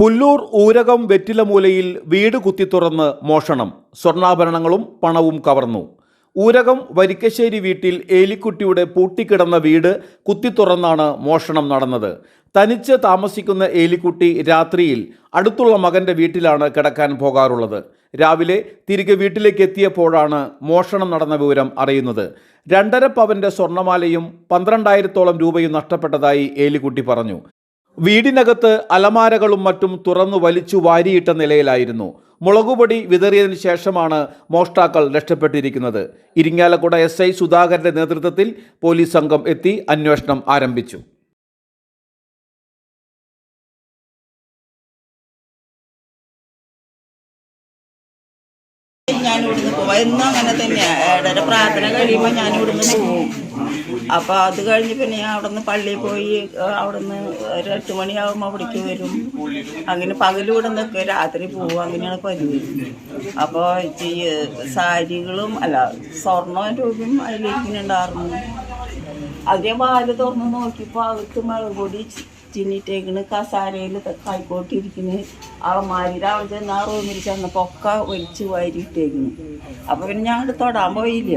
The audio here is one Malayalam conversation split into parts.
പുല്ലൂർ ഊരകം വെറ്റിലമൂലയിൽ വീട് കുത്തിത്തുറന്ന് മോഷണം. സ്വർണാഭരണങ്ങളും പണവും കവർന്നു. ഊരകം വരിക്കശ്ശേരി വീട്ടിൽ ഏലിക്കുട്ടിയുടെ പൂട്ടിക്കിടന്ന വീട് കുത്തിത്തുറന്നാണ് മോഷണം നടന്നത്. തനിച്ച് താമസിക്കുന്ന ഏലിക്കുട്ടി രാത്രിയിൽ അടുത്തുള്ള മകന്റെ വീട്ടിലാണ് കിടക്കാൻ പോകാറുള്ളത്. രാവിലെ തിരികെ വീട്ടിലേക്ക് എത്തിയപ്പോഴാണ് മോഷണം നടന്ന വിവരം അറിയുന്നത്. രണ്ടര പവന്റെ സ്വർണമാലയും പന്ത്രണ്ടായിരത്തോളം രൂപയും നഷ്ടപ്പെട്ടതായി ഏലിക്കുട്ടി പറഞ്ഞു. വീടിനകത്ത് അലമാരകളും മറ്റും തുറന്നു വലിച്ചു വാരിയിട്ട നിലയിലായിരുന്നു. മുളകുപൊടി വിതറിയതിനു ശേഷമാണ് മോഷ്ടാക്കൾ രക്ഷപ്പെട്ടിരിക്കുന്നത്. ഇരിങ്ങാലക്കുട എസ് ഐ സുധാകരന്റെ നേതൃത്വത്തിൽ പോലീസ് സംഘം എത്തി അന്വേഷണം ആരംഭിച്ചു. ഞാൻ ഇവിടുന്ന് പോവാം. എന്നും അങ്ങനെ തന്നെയാ. ഏഴര പ്രാർത്ഥന കഴിയുമ്പോൾ ഞാൻ ഇവിടുന്ന് പോവും. അപ്പോൾ അത് കഴിഞ്ഞ് പിന്നെ ഞാൻ അവിടുന്ന് പള്ളിയിൽ പോയി അവിടുന്ന് ഒരു എട്ട് മണിയാകുമ്പോൾ അവിടേക്ക് വരും. അങ്ങനെ പകലിവിടെ ഇവിടെ നിൽക്കുക രാത്രി പോവും. അങ്ങനെയാണ് പരിധി അപ്പോൾ ഈ സാരികളും അല്ല സ്വർണവും രൂപയും അതിലിരിക്കുന്നുണ്ടായിരുന്നു. അത് ഞാൻ വാൽ തുറന്ന് നോക്കിയപ്പോൾ അകത്ത് മഴപൊടി ചിന്നിട്ടേക്കണ് കസാരയിൽ കൈക്കോട്ടിരിക്കണ്. അളമാരിയിൽ അവിടെ ചെന്ന് ആ റൂമിൽ ചെന്നപ്പോൾ ഒക്കെ ഒലിച്ച് വാരിയിട്ടേക്കണ്. അപ്പോൾ പിന്നെ ഞാൻ അങ്ങോട്ട് തൊടാൻ പോയില്ല.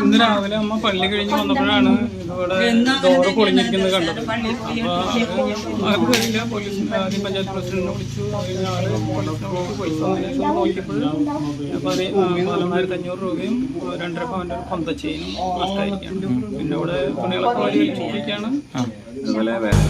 ഇന്ന് രാവിലെ അമ്മ പള്ളി കഴിഞ്ഞ് വന്നപ്പോഴാണ് ഇവിടെ ഡോറ് പൊളിഞ്ഞിരിക്കുന്നത് കണ്ടത്. അപ്പൊ പോലീസ് ആദ്യം പഞ്ചായത്ത് പ്രസിഡന്റിനെ വിളിച്ചു. അഞ്ഞൂറ് രൂപയും രണ്ടര പവന്റെ കൊന്തച്ചെയിനും പിന്നെ ഇവിടെ തുണികളൊക്കെ വലിയിരിക്കുകയാണ് അതുപോലെ വേറെ